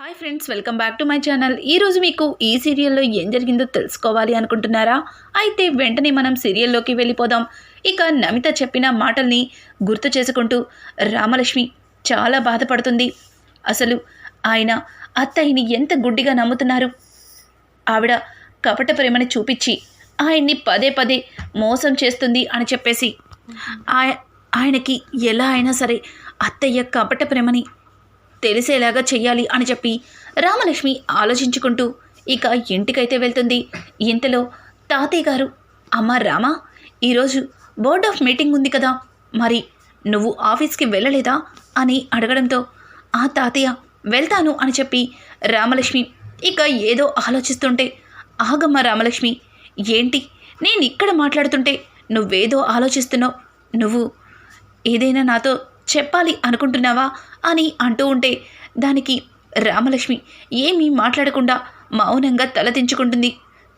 Hi friends welcome back to my channel ఈరోజు మీకు ఈ సీరియల్లో ఏం జరిగిందో తెలుసుకోవాలి అనుకుంటున్నారా? అయితే వెంటనే మనం సీరియల్లోకి వెళ్ళిపోదాం. ఇక నమిత చెప్పిన మాటల్ని గుర్తు చేసుకుంటూ రామలక్ష్మి చాలా బాధపడుతుంది. అసలు ఆయన అత్తయ్యని ఎంత గుడ్డిగా నమ్ముతున్నారు? ఆవిడ కపట ప్రేమని చూపించి ఆయన్ని పదే పదే మోసం చేస్తుంది అని చెప్పేసి ఆయ ఆయనకి ఎలా అయినా సరే అత్తయ్య కపట ప్రేమని తెలిసేలాగా చెయ్యాలి అని చెప్పి రామలక్ష్మి ఆలోచించుకుంటూ ఇక ఇంటికైతే వెళ్తుంది. ఇంతలో తాతయ్య గారు అమ్మ రామా ఈరోజు బోర్డ్ ఆఫ్ మీటింగ్ ఉంది కదా మరి నువ్వు ఆఫీస్కి వెళ్ళలేదా? అని అడగడంతో ఆ తాతయ్య వెళ్తాను అని చెప్పి రామలక్ష్మి ఇక ఏదో ఆలోచిస్తుంటే ఆగమ్మ రామలక్ష్మి ఏంటి నేను ఇక్కడ మాట్లాడుతుంటే నువ్వేదో ఆలోచిస్తున్నావు? నువ్వు ఏదైనా నాతో చెప్పాలి అనుకుంటున్నావా అని అంటూ ఉంటే దానికి రామలక్ష్మి ఏమీ మాట్లాడకుండా మౌనంగా తలదించుకుంటుంది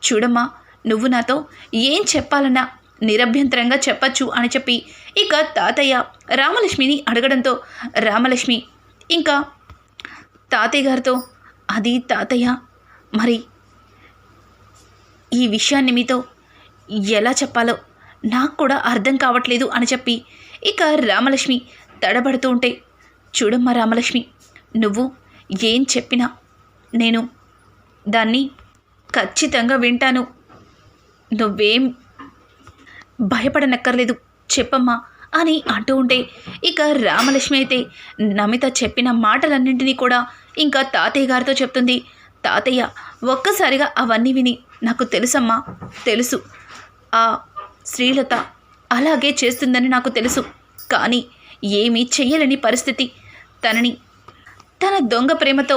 చూడమ్మా నువ్వు నాతో ఏం చెప్పాలన్నా నిరభ్యంతరంగా చెప్పచ్చు అని చెప్పి ఇక తాతయ్య రామలక్ష్మిని అడగడంతో రామలక్ష్మి ఇంకా తాతయ్య గారితో అది తాతయ్య మరి ఈ విషయాన్ని మీతో ఎలా చెప్పాలో నాకు కూడా అర్థం కావట్లేదు అని చెప్పి ఇక రామలక్ష్మి తడబడుతూ ఉంటే చూడమ్మా రామలక్ష్మి నువ్వు ఏం చెప్పినా నేను దాన్ని ఖచ్చితంగా వింటాను. నువ్వేం భయపడనక్కర్లేదు చెప్పమ్మా అని అంటూ ఉంటే ఇక రామలక్ష్మి అయితే నమిత చెప్పిన మాటలన్నింటినీ కూడా ఇంకా తాతయ్య గారితో చెప్తుంది. తాతయ్య ఒక్కసారిగా అవన్నీ విని నాకు తెలుసమ్మా తెలుసు. ఆ శ్రీలత అలాగే చేస్తుందని నాకు తెలుసు. కానీ ఏమీ చెయ్యలేని పరిస్థితి. తనని తన దొంగ ప్రేమతో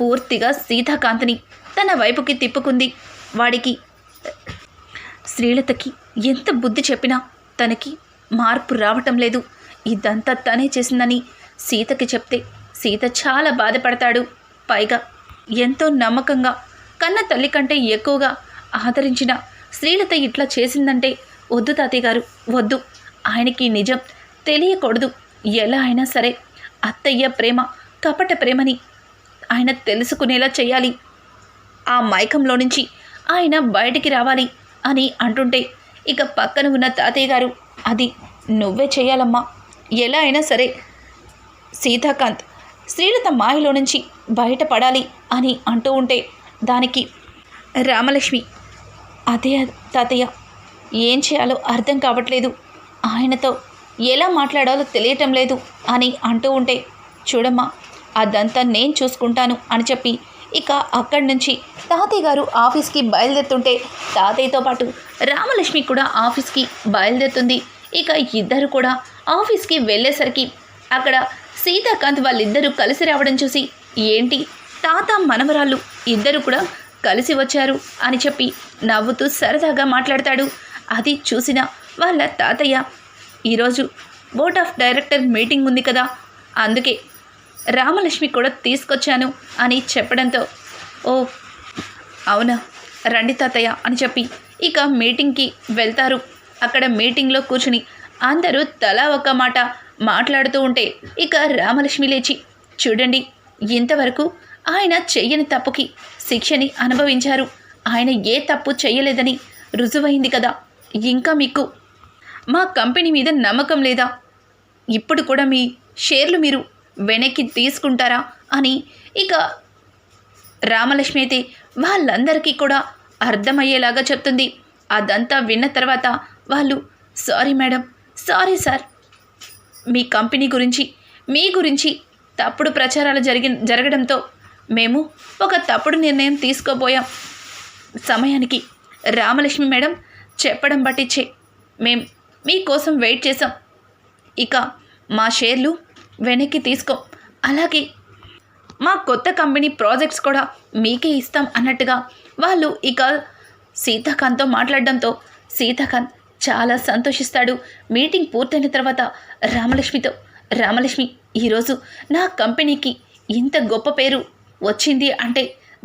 పూర్తిగా సీతాకాంత్ని తన వైపుకి తిప్పుకుంది. వాడికి శ్రీలతకి ఎంత బుద్ధి చెప్పినా తనకి మార్పు రావటం లేదు. ఇదంతా తనే చేసిందని సీతకి చెప్తే సీత చాలా బాధపడతాడు. పైగా ఎంతో నమ్మకంగా కన్న తల్లి కంటే ఎక్కువగా ఆదరించిన శ్రీలత ఇట్లా చేసిందంటే వద్దు తాతయ్య గారు వద్దు. ఆయనకి నిజం తెలియకూడదు. ఎలా అయినా సరే అత్తయ్య ప్రేమ కపట ప్రేమని ఆయన తెలుసుకునేలా చేయాలి. ఆ మైకంలో నుంచి ఆయన బయటికి రావాలి అని అంటుంటే ఇక పక్కన ఉన్న తాతయ్య గారు అది నువ్వే చేయాలమ్మా. ఎలా అయినా సరే సీతాకాంత్ శ్రీలత మాయలో నుంచి బయటపడాలి అని అంటూ ఉంటే దానికి రామలక్ష్మి అదే తాతయ్య ఏం చేయాలో అర్థం కావట్లేదు. ఆయనతో ఎలా మాట్లాడాలో తెలియటం లేదు అని అంటూ ఉంటే చూడమ్మా అదంతా నేను చూసుకుంటాను అని చెప్పి ఇక అక్కడి నుంచి తాతయ్య గారు ఆఫీస్కి బయలుదేరుతుంటే తాతయ్యతో పాటు రామలక్ష్మి కూడా ఆఫీస్కి బయలుదేరుతుంది. ఇక ఇద్దరు కూడా ఆఫీస్కి వెళ్ళేసరికి అక్కడ సీతాకాంత్ వాళ్ళిద్దరూ కలిసి రావడం చూసి ఏంటి తాత మనవరాళ్ళు ఇద్దరు కూడా కలిసి వచ్చారు అని చెప్పి నవ్వుతూ సరదాగా మాట్లాడతాడు. అది చూసిన వాళ్ళ తాతయ్య ఈరోజు బోర్డ్ ఆఫ్ డైరెక్టర్ మీటింగ్ ఉంది కదా. అందుకే రామలక్ష్మి కూడా తీసుకొచ్చాను అని చెప్పడంతో ఓ అవునా రండి తాతయ్య అని చెప్పి ఇక మీటింగ్కి వెళ్తారు. అక్కడ మీటింగ్లో కూర్చుని అందరూ తలా ఒక మాట మాట్లాడుతూ ఉంటే ఇక రామలక్ష్మి లేచి చూడండి ఇంతవరకు ఆయన చెయ్యని తప్పుకి శిక్షని అనుభవించారు. ఆయన ఏ తప్పు చేయలేదని రుజువైంది కదా. ఇంకా మీకు మా కంపెనీ మీద నమ్మకం లేదా? ఇప్పుడు కూడా మీ షేర్లు మీరు వెనక్కి తీసుకుంటారా? అని ఇక రామలక్ష్మి అయితే వాళ్ళందరికీ కూడా అర్థమయ్యేలాగా చెప్తుంది. అదంతా విన్న తర్వాత వాళ్ళు సారీ మేడం సారీ సార్. మీ కంపెనీ గురించి మీ గురించి తప్పుడు ప్రచారాలు జరిగి జరగడంతో మేము ఒక తప్పుడు నిర్ణయం తీసుకోబోయాం. సమయానికి రామలక్ష్మి మేడం చెప్పడం పట్టించే మేం మీకోసం వెయిట్ చేసాం ఇక మా షేర్లు వెనక్కి తీసుకో. అలాగే మా కొత్త కంపెనీ ప్రాజెక్ట్స్ కూడా మీకే ఇస్తాం అన్నట్టుగా వాళ్ళు ఇక సీతాకాంత్తో మాట్లాడడంతో సీతాకాంత్ చాలా సంతోషిస్తాడు. మీటింగ్ పూర్తయిన తర్వాత రామలక్ష్మితో రామలక్ష్మి ఈరోజు నా కంపెనీకి ఇంత గొప్ప పేరు వచ్చింది అంటే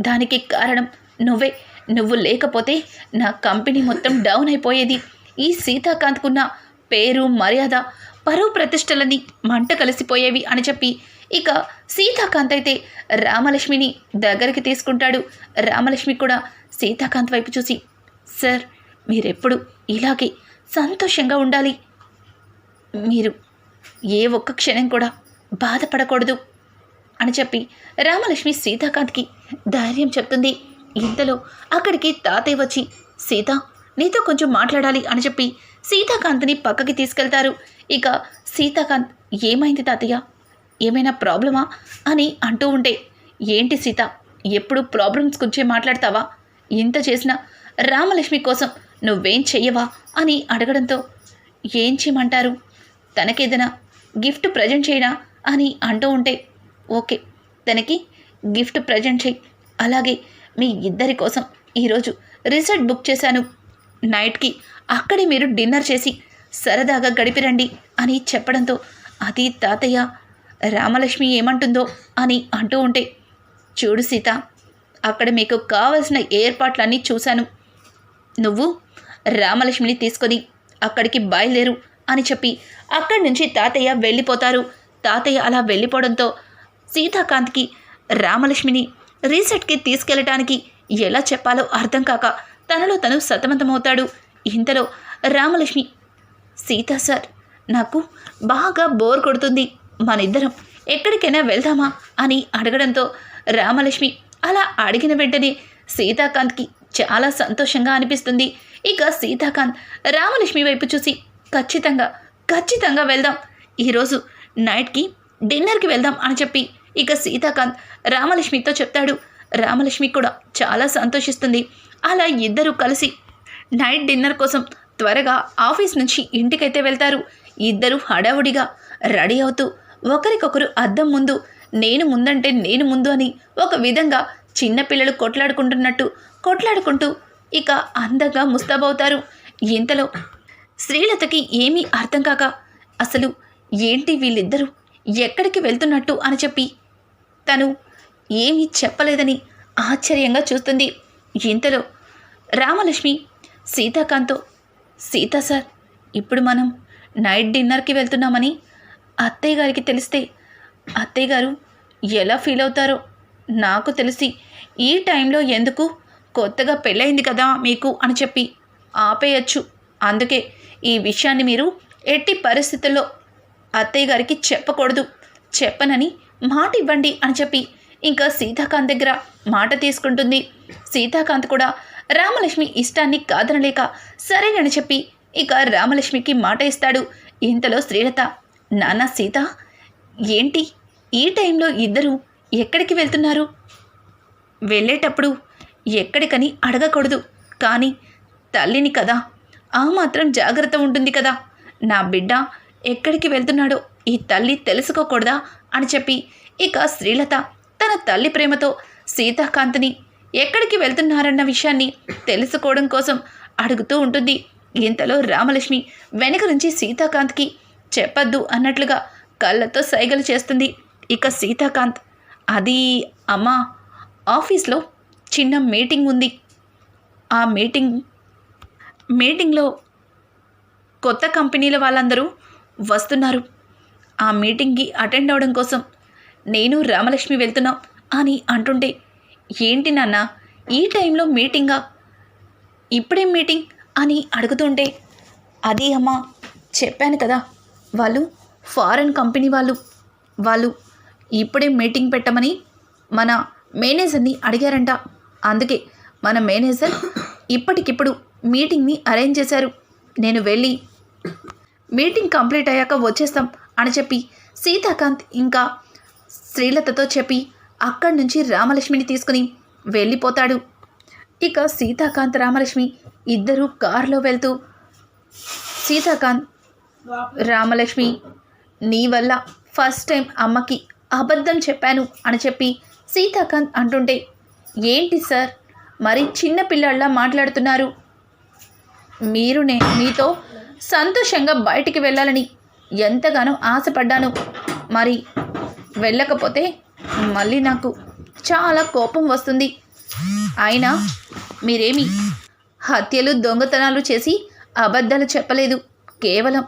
దానికి కారణం నువ్వే. నువ్వు లేకపోతే నా కంపెనీ మొత్తం డౌన్ అయిపోయేది. ఈ సీతాకాంత్కున్న పేరు మర్యాద పరువు ప్రతిష్టలని మంట కలిసిపోయేవి అని చెప్పి ఇక సీతాకాంత్ అయితే రామలక్ష్మిని దగ్గరికి తీసుకుంటాడు. రామలక్ష్మి కూడా సీతాకాంత్ వైపు చూసి సార్ మీరెప్పుడు ఇలాగే సంతోషంగా ఉండాలి. మీరు ఏ ఒక్క క్షణం కూడా బాధపడకూడదు అని చెప్పి రామలక్ష్మి సీతాకాంత్కి ధైర్యం చెప్తుంది. ఇంతలో అక్కడికి తాతయ్య వచ్చి సీత నీతో కొంచెం మాట్లాడాలి అని చెప్పి సీతాకాంత్ని పక్కకి తీసుకెళ్తారు. ఇక సీతాకాంత్ ఏమైంది తాతయ్య? ఏమైనా ప్రాబ్లమా? అని అంటూ ఉంటే ఏంటి సీత ఎప్పుడు ప్రాబ్లమ్స్ గురించి మాట్లాడతావా? ఇంత చేసినా రామలక్ష్మి కోసం నువ్వేం చెయ్యవా? అని అడగడంతో ఏం చేయమంటారు? తనకేదైనా గిఫ్ట్ ప్రజెంట్ చేయనా? అని అంటూ ఉంటే ఓకే తనకి గిఫ్ట్ ప్రజెంట్ చేయి. అలాగే మీ ఇద్దరి కోసం ఈరోజు రిసార్ట్ బుక్ చేశాను. నైట్కి అక్కడే మీరు డిన్నర్ చేసి సరదాగా గడిపిరండి అని చెప్పడంతో అది తాతయ్య రామలక్ష్మి ఏమంటుందో? అని అంటూ ఉంటే చూడు సీత అక్కడ మీకు కావలసిన ఏర్పాట్లన్నీ చూశాను. నువ్వు రామలక్ష్మిని తీసుకొని అక్కడికి బయలుదేరు అని చెప్పి అక్కడి నుంచి తాతయ్య వెళ్ళిపోతారు. తాతయ్య అలా వెళ్ళిపోవడంతో సీతాకాంత్కి రామలక్ష్మిని రీసెట్కి తీసుకెళ్ళటానికి ఎలా చెప్పాలో అర్థం కాక తనలో తను సతమతమవుతాడు. ఇంతలో రామలక్ష్మి సీతా సార్ నాకు బాగా బోర్ కొడుతుంది. మనిద్దరం ఎక్కడికైనా వెళ్దామా? అని అడగడంతో రామలక్ష్మి అలా అడిగిన వెంటనే సీతాకాంత్కి చాలా సంతోషంగా అనిపిస్తుంది. ఇక సీతాకాంత్ రామలక్ష్మి వైపు చూసి ఖచ్చితంగా ఖచ్చితంగా వెళ్దాం. ఈరోజు నైట్కి డిన్నర్కి వెళ్దాం అని చెప్పి ఇక సీతాకాంత్ రామలక్ష్మితో చెప్తాడు. రామలక్ష్మి కూడా చాలా సంతోషిస్తుంది. అలా ఇద్దరూ కలిసి నైట్ డిన్నర్ కోసం త్వరగా ఆఫీస్ నుంచి ఇంటికైతే వెళ్తారు. ఇద్దరు హడావుడిగా రెడీ అవుతూ ఒకరికొకరు అద్దం ముందు నేను ముందంటే నేను ముందు అని ఒక విధంగా చిన్నపిల్లలు కొట్లాడుకుంటున్నట్టు కొట్లాడుకుంటూ ఇక అందంగా ముస్తాబవుతారు. ఇంతలో శ్రీలతకి ఏమీ అర్థం కాక అసలు ఏంటి వీళ్ళిద్దరూ ఎక్కడికి వెళ్తున్నట్టు అని చెప్పి తను ఏమీ చెప్పలేదని ఆశ్చర్యంగా చూస్తుంది. ఇంతలో రామలక్ష్మి సీతాకాంత్తో సీతా సార్ ఇప్పుడు మనం నైట్ డిన్నర్కి వెళ్తున్నామని అత్తయ్య గారికి తెలిస్తే అత్తయ్య గారు ఎలా ఫీల్ అవుతారో నాకు తెలిసి ఈ టైంలో ఎందుకు కొత్తగా పెళ్ళయింది కదా మీకు అని చెప్పి ఆపేయచ్చు. అందుకే ఈ విషయాన్ని మీరు ఎట్టి పరిస్థితుల్లో అత్తయ్య గారికి చెప్పకూడదు చెప్పనని మాట ఇవ్వండి అని చెప్పి ఇంకా సీతాకాంత్ దగ్గర మాట తీసుకుంటుంది. సీతాకాంత్ కూడా రామలక్ష్మి ఇష్టాన్ని కాదనలేక సరేనని చెప్పి ఇక రామలక్ష్మికి మాట ఇస్తాడు. ఇంతలో శ్రీలత నాన్న సీత ఏంటి? ఈ టైంలో ఇద్దరు ఎక్కడికి వెళ్తున్నారు? వెళ్ళేటప్పుడు ఎక్కడికని అడగకూడదు. కానీ తల్లిని కదా. ఆ మాత్రం జాగ్రత్త ఉంటుంది కదా. నా బిడ్డ ఎక్కడికి వెళ్తున్నాడో ఈ తల్లి తెలుసుకోకూడదా? అని చెప్పి ఇక శ్రీలత తన తల్లి ప్రేమతో సీతాకాంత్ని ఎక్కడికి వెళ్తున్నారన్న విషయాన్ని తెలుసుకోవడం కోసం అడుగుతూ ఉంటుంది. ఇంతలో రామలక్ష్మి వెనుక నుంచి సీతాకాంత్కి చెప్పద్దు అన్నట్లుగా కళ్ళతో సైగలు చేస్తుంది. ఇక సీతాకాంత్ అది అమ్మా ఆఫీస్లో చిన్న మీటింగ్ ఉంది. ఆ మీటింగ్ మీటింగ్లో కొత్త కంపెనీల వాళ్ళందరూ వస్తున్నారు. ఆ మీటింగ్కి అటెండ్ అవడం కోసం నేను రామలక్ష్మి వెళ్తున్నాం అని అంటుంటే ఏంటి నాన్న ఈ టైంలో మీటింగా? ఇప్పుడేం మీటింగ్? అని అడుగుతుంటే అది అమ్మా చెప్పాను కదా వాళ్ళు ఫారెన్ కంపెనీ వాళ్ళు. వాళ్ళు ఇప్పుడే మీటింగ్ పెట్టమని మన మేనేజర్ని అడిగారంట. అందుకే మన మేనేజర్ ఇప్పటికిప్పుడు మీటింగ్ని అరేంజ్ చేశారు. నేను వెళ్ళి మీటింగ్ కంప్లీట్ అయ్యాక వచ్చేస్తాం అని చెప్పి సీతాకాంత్ ఇంకా శ్రీలతతో చెప్పి అక్కడి నుంచి రామలక్ష్మిని తీసుకుని వెళ్ళిపోతాడు. ఇక సీతాకాంత్ రామలక్ష్మి ఇద్దరూ కారులో వెళ్తూ సీతాకాంత్ రామలక్ష్మి నీ వల్ల ఫస్ట్ టైం అమ్మకి అబద్ధం చెప్పాను అని చెప్పి సీతాకాంత్ అంటుంటే ఏంటి సార్ మరి చిన్న పిల్లాళ్ళ మాట్లాడుతున్నారు. మీరు నే మీతో సంతోషంగా బయటికి వెళ్ళాలని ఎంతగానో ఆశపడ్డాను. మరి వెళ్ళకపోతే మళ్ళీ నాకు చాలా కోపం వస్తుంది. అయినా మీరేమి హత్యలు దొంగతనాలు చేసి అబద్ధాలు చెప్పలేదు. కేవలం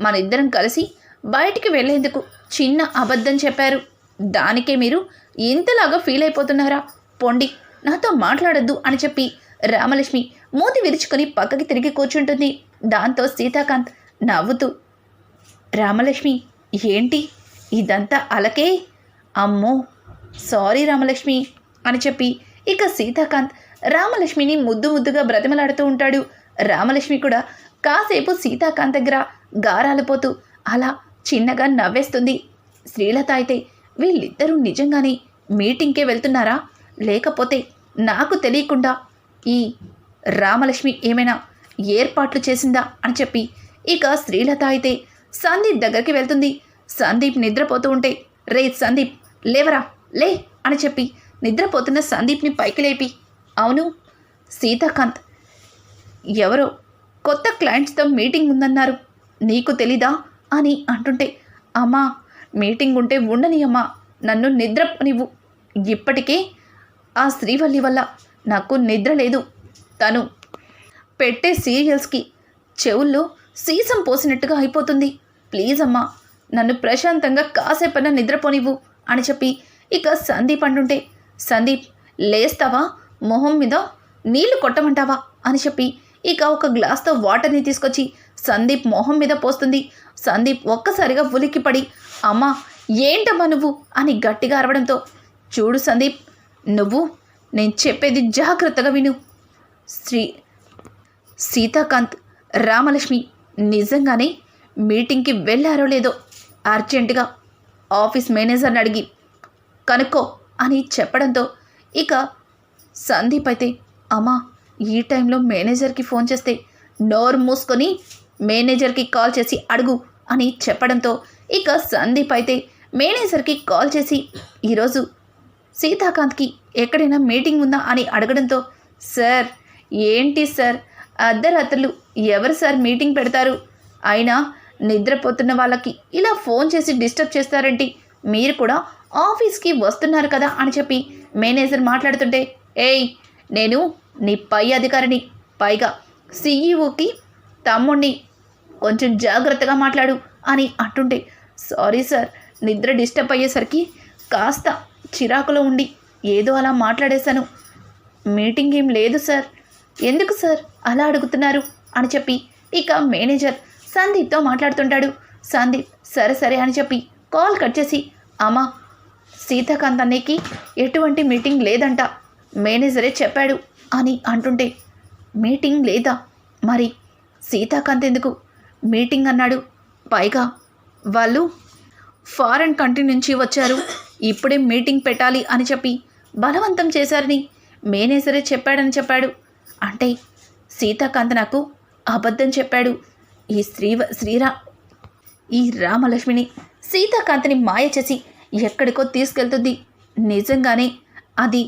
మన ఇద్దరం కలిసి బయటికి వెళ్ళేందుకు చిన్న అబద్ధం చెప్పారు. దానికే మీరు ఇంతలాగా ఫీల్ అయిపోతున్నారా? పొండి నాతో మాట్లాడొద్దు అని చెప్పి రామలక్ష్మి మూతి విరుచుకొని పక్కకి తిరిగి కూర్చుంటుంది. దాంతో సీతాకాంత్ నవ్వుతూ రామలక్ష్మి ఏంటి? ఇదంతా అలకే? అమ్మో సారీ రామలక్ష్మి అని చెప్పి ఇక సీతాకాంత్ రామలక్ష్మిని ముద్దు ముద్దుగా బ్రతిమలాడుతూ ఉంటాడు. రామలక్ష్మి కూడా కాసేపు సీతాకాంత్ దగ్గర గారాలిపోతూ అలా చిన్నగా నవ్వేస్తుంది. శ్రీలత అయితే వీళ్ళిద్దరూ నిజంగానే మీటింగ్కే వెళ్తున్నారా? లేకపోతే నాకు తెలియకుండా ఈ రామలక్ష్మి ఏమైనా ఏర్పాట్లు చేసిందా అని చెప్పి ఇక శ్రీలత అయితే సందీప్ దగ్గరికి వెళ్తుంది. సందీప్ నిద్రపోతూ ఉంటే రే సందీప్ లేవరా లే అని చెప్పి నిద్రపోతున్న సందీప్ని పైకి లేపి అవును సీతాకాంత్ ఎవరో కొత్త క్లయింట్స్తో మీటింగ్ ఉందన్నారు. నీకు తెలీదా? అని అంటుంటే అమ్మా మీటింగ్ ఉంటే ఉండని అమ్మా నన్ను నిద్ర నీవు ఇప్పటికే ఆ శ్రీవల్లి వల్ల నాకు నిద్ర లేదు. తను పెట్టే సీరియల్స్కి చెవుల్లో సీసం పోసినట్టుగా అయిపోతుంది. ప్లీజ్ అమ్మా నన్ను ప్రశాంతంగా కాసేపైనా నిద్రపోనివ్వు అని చెప్పి ఇక సందీప్ అంటుంటే సందీప్ లేస్తావా? మొహం మీద నీళ్ళు కొట్టమంటావా? అని చెప్పి ఇక ఒక గ్లాస్తో వాటర్ని తీసుకొచ్చి సందీప్ మొహం మీద పోస్తుంది. సందీప్ ఒక్కసారిగా ఉలిక్కిపడి అమ్మా ఏంటమ్మా నువ్వు? అని గట్టిగా అరవడంతో చూడు సందీప్ నువ్వు నేను చెప్పేది జాగ్రత్తగా విను. శ్రీ సీతాకాంత్ రామలక్ష్మి నిజంగానే మీటింగ్కి వెళ్ళారో లేదో అర్జెంటుగా ఆఫీస్ మేనేజర్ని అడిగి కనుక్కో అని చెప్పడంతో ఇక సందీప్ అయితే అమ్మా ఈ టైంలో మేనేజర్కి ఫోన్ చేస్తే నోరు మూసుకొని మేనేజర్కి కాల్ చేసి అడుగు అని చెప్పడంతో ఇక సందీప్ అయితే మేనేజర్కి కాల్ చేసి ఈరోజు సీతాకాంత్కి ఎక్కడైనా మీటింగ్ ఉందా అని అడగడంతో సార్ ఏంటి సార్? అర్ధరాత్రులు ఎవరు సార్ మీటింగ్ పెడతారు? అయినా నిద్రపోతున్న వాళ్ళకి ఇలా ఫోన్ చేసి డిస్టర్బ్ చేస్తారేంటి మీరు కూడా ఆఫీస్కి వస్తున్నారు కదా అని చెప్పి మేనేజర్ మాట్లాడుతుంటే ఏయ్ నేను నీ పై అధికారిని. పైగా సీఈఓకి తమ్ముణ్ణి. కొంచెం జాగ్రత్తగా మాట్లాడు అని అంటుంటే సారీ సార్ నిద్ర డిస్టర్బ్ అయ్యేసరికి కాస్త చిరాకులో ఉండి ఏదో అలా మాట్లాడేశాను. మీటింగ్ ఏం లేదు సార్. ఎందుకు సార్ అలా అడుగుతున్నారు? అని చెప్పి ఇక మేనేజర్ సందీప్తో మాట్లాడుతుంటాడు. సందీప్ సరే సరే అని చెప్పి కాల్ కట్ చేసి అమ్మా సీతాకాంత్ అన్నయ్యకి ఎటువంటి మీటింగ్ లేదంట. మేనేజరే చెప్పాడు అని అంటుంటే మీటింగ్ లేదా? మరి సీతాకాంత్ ఎందుకు? మీటింగ్ అన్నాడు. పైగా వాళ్ళు ఫారెన్ కంట్రీ నుంచి వచ్చారు. ఇప్పుడే మీటింగ్ పెట్టాలి అని చెప్పి బలవంతం చేశారని మేనేజరే చెప్పాడని చెప్పాడు. అంటే సీతాకాంత్ నాకు అబద్ధం చెప్పాడు. ఈ శ్రీ శ్రీరా ఈ రామలక్ష్మిని సీతాకాంతిని మాయ చేసి ఎక్కడికో తీసుకెళ్తుంది. నిజంగానే అది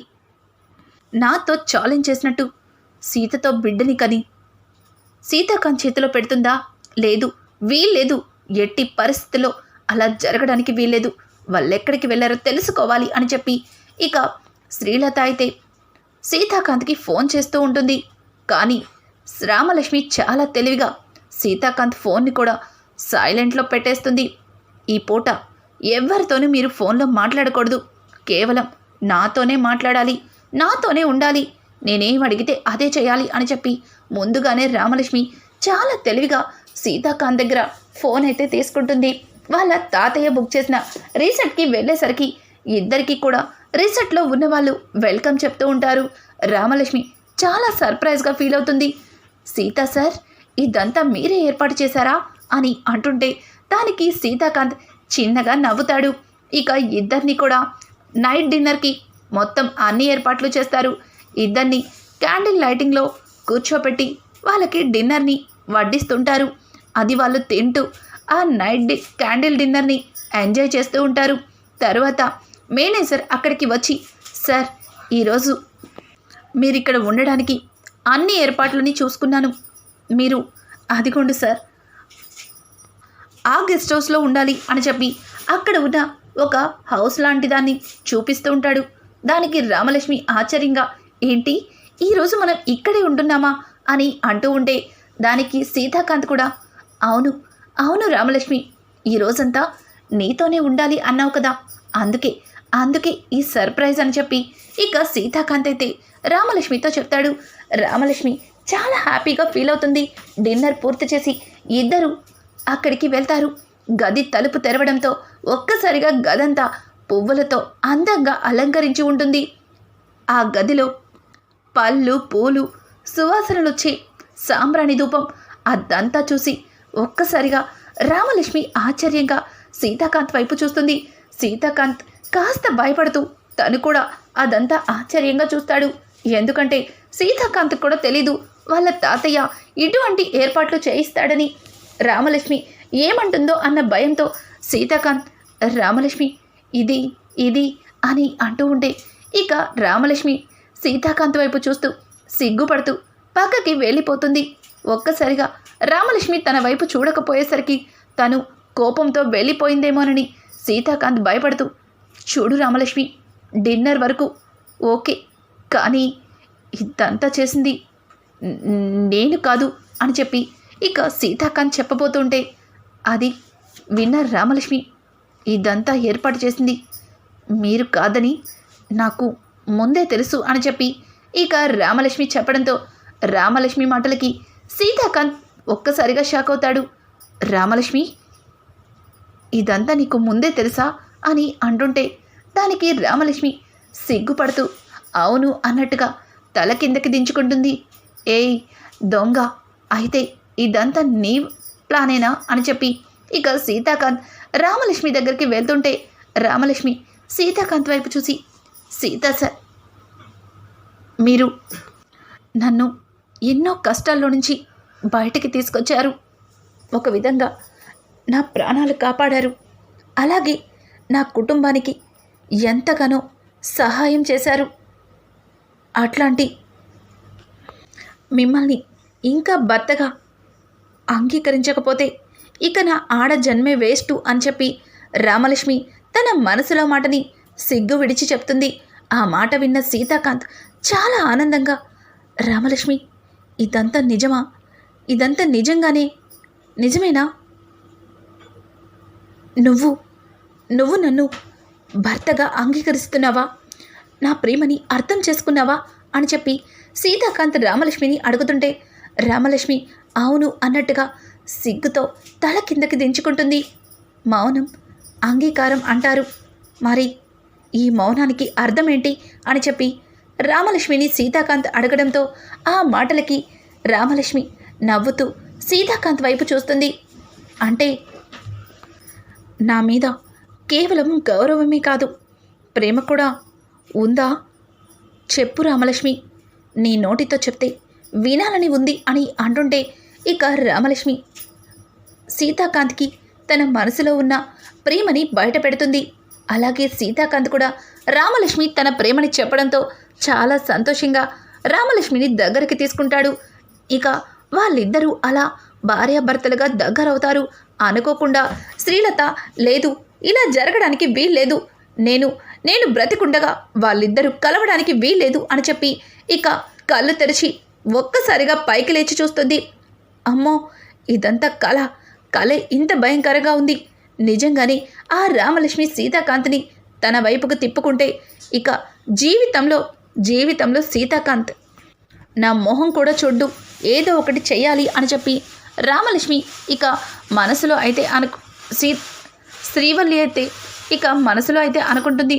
నాతో ఛాలెంజ్ చేసినట్టు సీతతో బిడ్డని కని. సీతాకాంత్ చేతిలో పెడుతుందా? లేదు వీల్లేదు. ఎట్టి పరిస్థితిలో అలా జరగడానికి వీల్లేదు. వాళ్ళెక్కడికి వెళ్ళారో తెలుసుకోవాలి అని చెప్పి ఇక శ్రీలత అయితే సీతాకాంత్కి ఫోన్ చేస్తూ ఉంటుంది. కానీ రామలక్ష్మి చాలా తెలివిగా సీతాకాంత్ ఫోన్ని కూడా సైలెంట్లో పెట్టేస్తుంది. ఈ పూట ఎవరితోనూ మీరు ఫోన్లో మాట్లాడకూడదు. కేవలం నాతోనే మాట్లాడాలి. నాతోనే ఉండాలి. నేనేం అడిగితే అదే చేయాలి అని చెప్పి ముందుగానే రామలక్ష్మి చాలా తెలివిగా సీతాకాంత్ దగ్గర ఫోన్ అయితే తీసుకుంటుంది. వాళ్ళ తాతయ్య బుక్ చేసిన రీసెట్కి వెళ్ళేసరికి ఇద్దరికి కూడా రీసెట్లో ఉన్న వాళ్ళు వెల్కమ్ చెప్తూ ఉంటారు. రామలక్ష్మి చాలా సర్ప్రైజ్గా ఫీల్ అవుతుంది. సీత సార్ ఇదంతా మీరే ఏర్పాటు చేశారా? అని అంటుంటే దానికి సీతాకాంత్ చిన్నగా నవ్వుతాడు. ఇక ఇద్దరిని కూడా నైట్ డిన్నర్కి మొత్తం అన్ని ఏర్పాట్లు చేస్తారు. ఇద్దరిని క్యాండిల్ లైటింగ్లో కూర్చోపెట్టి వాళ్ళకి డిన్నర్ని వడ్డిస్తుంటారు. అది వాళ్ళు తింటూ ఆ నైట్ డి క్యాండిల్ డిన్నర్ని ఎంజాయ్ చేస్తూ ఉంటారు. తర్వాత మేనేజర్ అక్కడికి వచ్చి సార్ ఈరోజు మీరు ఇక్కడ ఉండడానికి అన్ని ఏర్పాట్లని చూసుకున్నాను. మీరు అదిగోండి సార్. ఆ గెస్ట్ హౌస్లో ఉండాలి అని చెప్పి అక్కడ ఉన్న ఒక హౌస్ లాంటి దాన్ని చూపిస్తూ ఉంటాడు. దానికి రామలక్ష్మి ఆశ్చర్యంగా ఏంటి? ఈరోజు మనం ఇక్కడే ఉంటున్నామా? అని అంటూ ఉంటే దానికి సీతాకాంత్ కూడా అవును అవును రామలక్ష్మి ఈ రోజంతా నీతోనే ఉండాలి అన్నావు కదా. అందుకే అందుకే ఈ సర్ప్రైజ్ అని చెప్పి ఇక సీతాకాంత్ అయితే రామలక్ష్మితో చెప్తాడు. రామలక్ష్మి చాలా హ్యాపీగా ఫీల్ అవుతుంది. డిన్నర్ పూర్తి చేసి ఇద్దరు అక్కడికి వెళ్తారు. గది తలుపు తెరవడంతో ఒక్కసారిగా గదంతా పువ్వులతో అందంగా అలంకరించి ఉంటుంది. ఆ గదిలో పళ్ళు పూలు సువాసనలొచ్చి సాంబ్రాణి ధూపం అదంతా చూసి ఒక్కసారిగా రామలక్ష్మి ఆశ్చర్యంగా సీతాకాంత్ వైపు చూస్తుంది. సీతాకాంత్ కాస్త భయపడుతూ తను కూడా అదంతా ఆశ్చర్యంగా చూస్తాడు. ఎందుకంటే సీతాకాంత్ కూడా తెలీదు వాళ్ళ తాతయ్య ఇటువంటి ఏర్పాట్లు చేయిస్తాడని రామలక్ష్మి ఏమంటుందో అన్న భయంతో సీతాకాంత్ రామలక్ష్మి ఇది ఇది అని అంటూ ఉంటే ఇక రామలక్ష్మి సీతాకాంత్ వైపు చూస్తూ సిగ్గుపడుతూ పక్కకి వెళ్ళిపోతుంది. ఒక్కసారిగా రామలక్ష్మి తన వైపు చూడకపోయేసరికి తను కోపంతో వెళ్ళిపోయిందేమోనని సీతాకాంత్ భయపడుతూ చూడు రామలక్ష్మి డిన్నర్ వరకు ఓకే కానీ ఇదంతా చేసింది నేను కాదు అని చెప్పి ఇక సీతాకాంత్ చెప్పబోతుంటే అది విన్న రామలక్ష్మి ఇదంతా ఏర్పాటు చేసింది. మీరు కాదని నాకు ముందే తెలుసు అని చెప్పి ఇక రామలక్ష్మి చెప్పడంతో రామలక్ష్మి మాటలకి సీతాకాంత్ ఒక్కసారిగా షాక్ అవుతాడు. రామలక్ష్మి ఇదంతా నీకు ముందే తెలుసా అని అంటుంటే దానికి రామలక్ష్మి సిగ్గుపడుతూ అవును అన్నట్టుగా తల కిందకి దించుకుంటుంది. ఏయ్ దొంగ. అయితే ఇదంతా నీ ప్లానేనా అని చెప్పి ఇక సీతాకాంత్ రామలక్ష్మి దగ్గరికి వెళ్తుంటే రామలక్ష్మి సీతాకాంత్ వైపు చూసి సీతా సార్ మీరు నన్ను ఎన్నో కష్టాల్లో నుంచి బయటికి తీసుకొచ్చారు. ఒక విధంగా నా ప్రాణాలు కాపాడారు. అలాగే నా కుటుంబానికి ఎంతగానో సహాయం చేశారు. అట్లాంటి మిమ్మల్ని ఇంకా భర్తగా అంగీకరించకపోతే ఇక నా ఆడ జన్మే వేస్టు అని చెప్పి రామలక్ష్మి తన మనసులో మాటని సిగ్గు విడిచి చెప్తుంది. ఆ మాట విన్న సీతాకాంత్ చాలా ఆనందంగా రామలక్ష్మి ఇదంతా నిజమా? ఇదంతా నిజంగానే? నిజమేనా? నువ్వు నువ్వు నన్ను భర్తగా అంగీకరిస్తున్నావా? నా ప్రేమని అర్థం చేసుకున్నావా? అని చెప్పి సీతాకాంత్ రామలక్ష్మిని అడుగుతుంటే రామలక్ష్మి అవును అన్నట్టుగా సిగ్గుతో తల కిందకి దించుకుంటుంది. మౌనం అంగీకారం అంటారు. మరి ఈ మౌనానికి అర్థం ఏంటి అని చెప్పి రామలక్ష్మిని సీతాకాంత్ అడగడంతో ఆ మాటలకి రామలక్ష్మి నవ్వుతూ సీతాకాంత్ వైపు చూస్తుంది. అంటే నా మీద కేవలం గౌరవమే కాదు ప్రేమ కూడా ఉందా? చెప్పు రామలక్ష్మి నీ నోటితో చెప్తే వినాలని ఉంది అని అంటుంటే ఇక రామలక్ష్మి సీతాకాంత్కి తన మనసులో ఉన్న ప్రేమని బయట పెడుతుంది. అలాగే సీతాకాంత్ కూడా రామలక్ష్మి తన ప్రేమని చెప్పడంతో చాలా సంతోషంగా రామలక్ష్మిని దగ్గరికి తీసుకుంటాడు. ఇక వాళ్ళిద్దరూ అలా భార్యాభర్తలుగా దగ్గరవుతారు అనుకోకుండా శ్రీలత లేదు ఇలా జరగడానికి వీల్లేదు. నేను నేను బ్రతికుండగా వాళ్ళిద్దరూ కలవడానికి వీల్లేదు అని చెప్పి ఇక కళ్ళు తెరిచి ఒక్కసారిగా పైకి లేచి చూస్తుంది. అమ్మో ఇదంతా కళ కళ ఇంత భయంకరంగా ఉంది. నిజంగానే ఆ రామలక్ష్మి సీతాకాంత్ని తన వైపుకు తిప్పుకుంటే ఇక జీవితంలో జీవితంలో సీతాకాంత్. నా మొహం కూడా చూడ్డు. ఏదో ఒకటి చేయాలి అని చెప్పి రామలక్ష్మి ఇక మనసులో అయితే అనుకు సీ శ్రీవల్లి అయితే ఇక మనసులో అయితే అనుకుంటుంది.